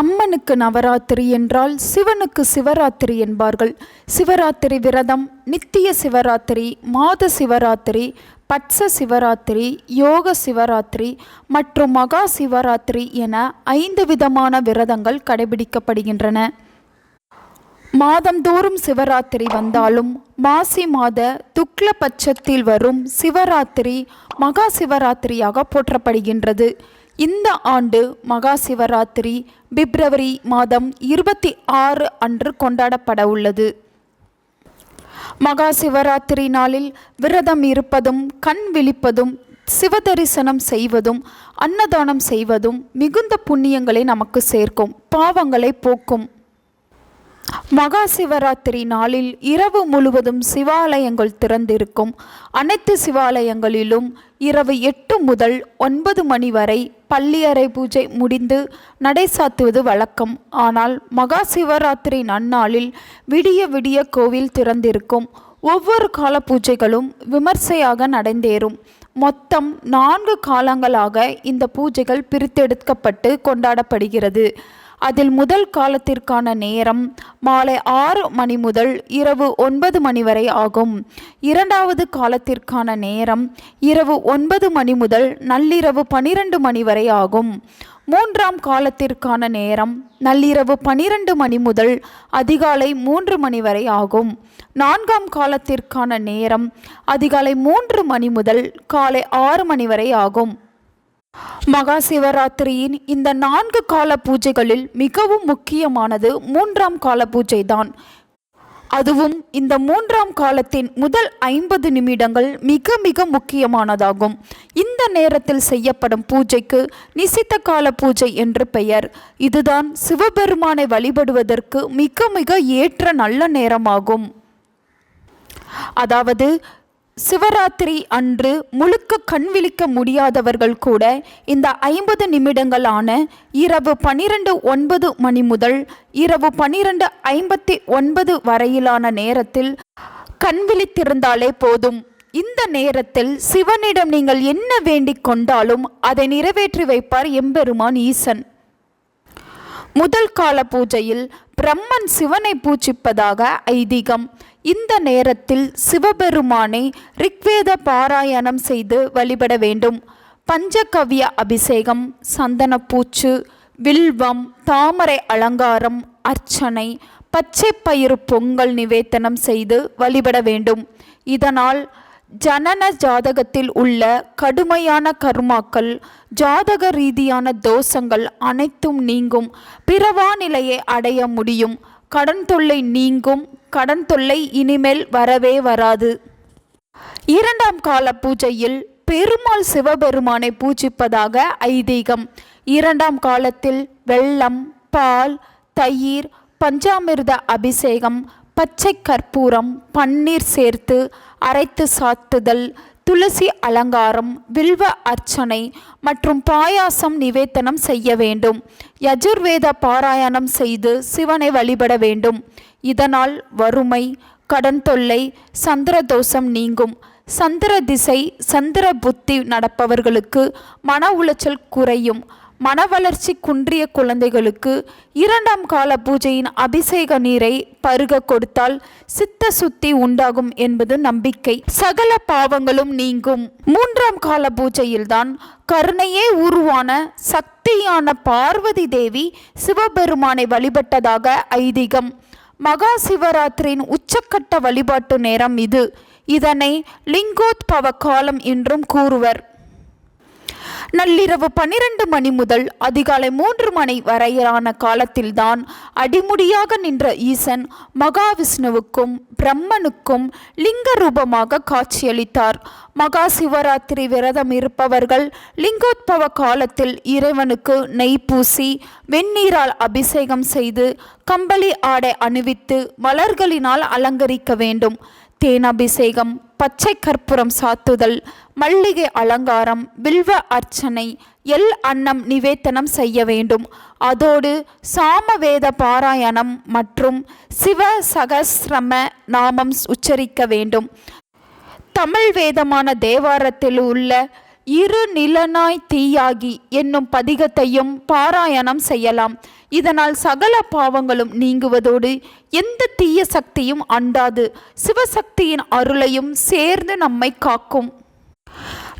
அம்மனுக்கு நவராத்திரி என்றால் சிவனுக்கு சிவராத்திரி என்பார்கள். சிவராத்திரி விரதம் நித்திய சிவராத்திரி மாத சிவராத்திரி பட்ச சிவராத்திரி யோக சிவராத்திரி மற்றும் மகா சிவராத்திரி என ஐந்து விதமான விரதங்கள் கடைபிடிக்கப்படுகின்றன. மாதந்தோறும் சிவராத்திரி வந்தாலும் மாசி மாத துக்ல பட்சத்தில் வரும் சிவராத்திரி மகா சிவராத்திரியாக போற்றப்படுகின்றது. இந்த ஆண்டு மகா சிவராத்திரி பிப்ரவரி மாதம் இருபத்தி ஆறு அன்று கொண்டாடப்பட உள்ளது. மகா சிவராத்திரி நாளில் விரதம் இருப்பதும் கண் விழிப்பதும் சிவதரிசனம் செய்வதும் அன்னதானம் செய்வதும் மிகுந்த புண்ணியங்களை நமக்கு சேர்க்கும் பாவங்களை போக்கும். மகா சிவராத்திரி நாளில் இரவு முழுவதும் சிவாலயங்கள் திறந்திருக்கும். அனைத்து சிவாலயங்களிலும் இரவு எட்டு முதல் ஒன்பது மணி வரை பள்ளியறை பூஜை முடிந்து நடை சாத்துவது வழக்கம். ஆனால் மகா சிவராத்திரி நன்னாளில் விடிய விடிய கோவில் திறந்திருக்கும். ஒவ்வொரு கால பூஜைகளும் விமர்சையாக நடந்தேறும். மொத்தம் நான்கு காலங்களாக இந்த பூஜைகள் பிரித்தெடுக்கப்பட்டு கொண்டாடப்படுகிறது. அதில் முதல் காலத்திற்கான நேரம் மாலை ஆறு மணி முதல் இரவு ஒன்பது மணி வரை ஆகும். இரண்டாவது காலத்திற்கான நேரம் இரவு ஒன்பது மணி முதல் நள்ளிரவு பனிரெண்டு மணி வரை ஆகும். மூன்றாம் காலத்திற்கான நேரம் நள்ளிரவு பனிரெண்டு மணி முதல் அதிகாலை மூன்று மணி வரை ஆகும். நான்காம் காலத்திற்கான நேரம் அதிகாலை மூன்று மணி முதல் காலை ஆறு மணி வரை ஆகும். மகா சிவராத்திரியின் இந்த நான்கு கால பூஜைகளில் மிகவும் முக்கியமானது மூன்றாம் கால பூஜை தான் அதுவும் இந்த மூன்றாம் காலத்தின் முதல் ஐம்பது நிமிடங்கள் மிக மிக முக்கியமானதாகும். இந்த நேரத்தில் செய்யப்படும் பூஜைக்கு நிசித்த கால பூஜை என்று பெயர். இதுதான் சிவபெருமானை வழிபடுவதற்கு மிக மிக ஏற்ற நல்ல நேரமாகும். அதாவது சிவராத்திரி அன்று முழுக்க கண் விழிக்க முடியாதவர்கள் கூட இந்த ஐம்பது நிமிடங்களான இரவு பனிரெண்டு ஒன்பது மணி முதல் இரவு பனிரெண்டு ஐம்பத்தி ஒன்பது வரையிலான நேரத்தில் கண் விழித்திருந்தாலே போதும். இந்த நேரத்தில் சிவனிடம் நீங்கள் என்ன வேண்டிக் கொண்டாலும் அதை நிறைவேற்றி வைப்பார் எம்பெருமான் ஈசன். முதல் கால பூஜையில் பிரம்மன் சிவனை பூஜிப்பதாக ஐதீகம். இந்த நேரத்தில் சிவபெருமானை ரிக்வேத பாராயணம் செய்து வழிபட வேண்டும். பஞ்சகவ்ய அபிஷேகம் சந்தனப்பூச்சு வில்வம் தாமரை அலங்காரம் அர்ச்சனை பச்சை பயிறு பொங்கல் நிவேத்தனம் செய்து வழிபட வேண்டும். இதனால் ஜனன ஜாதகத்தில் உள்ள கடுமையான கர்மாக்கள் ஜாதக ரீதியான தோஷங்கள் அனைத்தும் நீங்கும். பிறவா நிலையை அடைய முடியும். கடன் தொல்லை நீங்கும். கடன் தொல்லை இனிமேல் வரவே வராது. இரண்டாம் கால பூஜையில் பெருமாள் சிவபெருமானை பூஜிப்பதாக ஐதீகம். இரண்டாம் காலத்தில் வெள்ளம் பால் தயிர் பஞ்சாமிர்த அபிஷேகம் பச்சை கற்பூரம் பன்னீர் சேர்த்து அரைத்து சாத்துதல் துளசி அலங்காரம் வில்வ அர்ச்சனை மற்றும் பாயாசம் நிவேத்தனம் செய்ய வேண்டும். யஜுர்வேத பாராயணம் செய்து சிவனை வழிபட வேண்டும். இதனால் வறுமை கடன் தொல்லை சந்திர தோஷம் நீங்கும். சந்திர திசை சந்திர புத்தி நடப்பவர்களுக்கு மன உளைச்சல் குறையும். மன வளர்ச்சி குன்றிய குழந்தைகளுக்கு இரண்டாம் கால பூஜையின் அபிஷேக நீரை பருக கொடுத்தால் சித்த சுத்தி உண்டாகும் என்பது நம்பிக்கை. சகல பாவங்களும் நீங்கும். மூன்றாம் கால பூஜையில்தான் கருணையே உருவான சக்தியான பார்வதி தேவி சிவபெருமானை வழிபட்டதாக ஐதீகம். மகா சிவராத்திரியின் உச்சக்கட்ட வழிபாட்டு நேரம் இது. இதனை லிங்கோத்பவ காலம் என்றும் கூறுவர். நள்ளிரவு பன்னிரண்டு மணி முதல் அதிகாலை மூன்று மணி வரையிலான காலத்தில்தான் அடிமுடியாக நின்ற ஈசன் மகாவிஷ்ணுவுக்கும் பிரம்மனுக்கும் லிங்க ரூபமாக காட்சியளித்தார். மகா சிவராத்திரி விரதம் இருப்பவர்கள் லிங்கோத்பவ காலத்தில் இறைவனுக்கு நெய் பூசி வெந்நீரால் அபிஷேகம் செய்து கம்பளி ஆடை அணிவித்து மலர்களினால் அலங்கரிக்க வேண்டும். தேனாபிஷேகம் பச்சை கற்பூரம் சாத்துதல் மல்லிகை அலங்காரம் வில்வ அர்ச்சனை எல் அன்னம் நிவேத்தனம் செய்ய வேண்டும். அதோடு சாமவேத பாராயணம் மற்றும் சிவ சகசிரம நாமம் உச்சரிக்க வேண்டும். தமிழ் வேதமான தேவாரத்தில் உள்ள இரு நிலனாய் தீயாகி என்னும் பதிகத்தையும் பாராயணம் செய்யலாம். இதனால் சகல பாவங்களும் நீங்குவதோடு எந்த தீய சக்தியும் அண்டாது. சிவசக்தியின் அருளையும் சேர்ந்து நம்மை காக்கும்.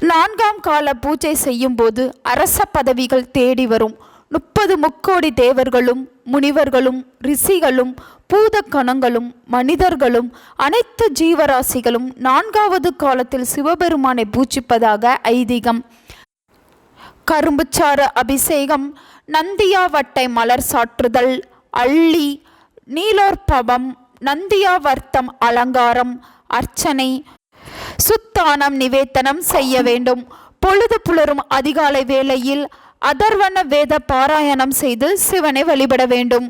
நான்காம் கால பூஜை செய்யும்போது அரச பதவிகள் தேடி வரும். முப்பது முக்கோடி தேவர்களும் முனிவர்களும் ரிஷிகளும் பூதக்கணங்களும் மனிதர்களும் அனைத்து ஜீவராசிகளும் நான்காவது காலத்தில் சிவபெருமானை பூஜிப்பதாக ஐதீகம். கரும்புச்சார அபிஷேகம் நந்தியாவட்டை மலர் சாற்றுதல் அள்ளி நீலோற்பவம் நந்தியாவர்த்தம் அலங்காரம் அர்ச்சனை சுத்தானம் நிவேத்தனம் செய்ய வேண்டும். பொழுது புலரும் அதிகாலை வேளையில் அதர்வன வேத பாராயணம் செய்து சிவனை வழிபட வேண்டும்.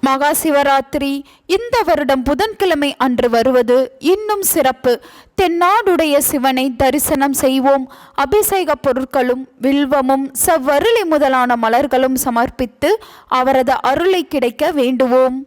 மகா சிவராத்திரி இந்த வருடம் புதன்கிழமை அன்று வருவது இன்னும் சிறப்பு. தென்னாடுடைய சிவனை தரிசனம் செய்வோம். அபிஷேக பொருட்களும் வில்வமும் செவ்வருளி முதலான மலர்களும் சமர்ப்பித்து அவரது அருளை கிடைக்க வேண்டுவோம்.